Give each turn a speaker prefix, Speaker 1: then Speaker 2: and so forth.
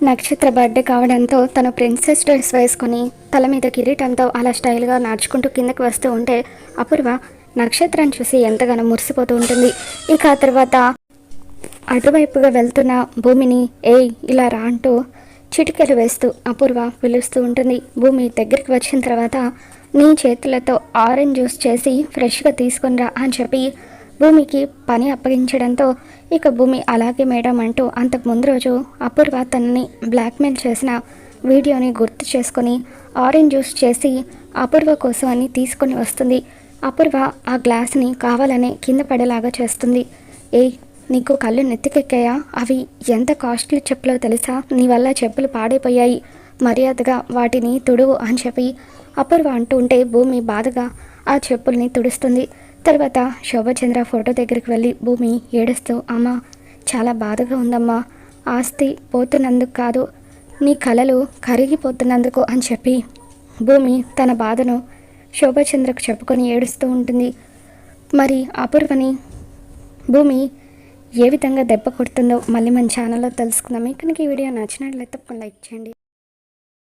Speaker 1: నక్షత్ర బర్త్డే కావడంతో తను ప్రిన్సెస్ డ్రెస్ వేసుకొని తల మీద కిరీటంతో అలా స్టైల్గా నడుచుకుంటూ కిందకి వస్తూ ఉంటే అపూర్వ నక్షత్రం చూసి ఎంతగానో మురిసిపోతూ ఉంటుంది. ఇక ఆ తర్వాత అటువైపుగా వెళ్తున్న భూమిని ఏయ్ ఇలా రా అంటూ చిటికెలు వేస్తూ అపూర్వ పిలుస్తూ ఉంటుంది. భూమి దగ్గరికి వచ్చిన తర్వాత నీ చేతులతో ఆరెంజ్ జ్యూస్ చేసి ఫ్రెష్గా తీసుకుని రా అని చెప్పి భూమికి పని అప్పగించడంతో ఇక భూమి అలాగే మేడం అంటూ అంతకు ముందు రోజు అపూర్వ తనని బ్లాక్మెయిల్ చేసిన వీడియోని గుర్తు చేసుకొని ఆరెంజ్ జ్యూస్ చేసి అపూర్వ కోసం అని తీసుకొని వస్తుంది. అపూర్వ ఆ గ్లాస్ని కావాలని కింద పడేలాగా చేస్తుంది. ఏయ్ నీకు కళ్ళు నెత్తికెక్కాయా? అవి ఎంత కాస్ట్లీ చెప్పులో తెలుసా? నీ వల్ల చెప్పులు పాడైపోయాయి. మర్యాదగా వాటిని తుడువు అని చెప్పి అపూర్వ అంటూ ఉంటే భూమి బాధగా ఆ చెప్పుల్ని తుడుస్తుంది. తర్వాత శోభచంద్ర ఫోటో దగ్గరికి వెళ్ళి భూమి ఏడుస్తూ అమ్మ చాలా బాధగా ఉందమ్మా. ఆస్తి పోతున్నందుకు కాదు నీ కలలు కరిగిపోతున్నందుకు అని చెప్పి భూమి తన బాధను శోభచంద్రకు చెప్పుకొని ఏడుస్తూ ఉంటుంది. మరి అపూర్వని భూమి ఏ విధంగా దెబ్బ కొడుతుందో మళ్ళీ మన ఛానల్లో తెలుసుకుందాం. మీకు కనుక ఈ వీడియో నచ్చినట్లయితే తప్పకుండా లైక్ చేయండి.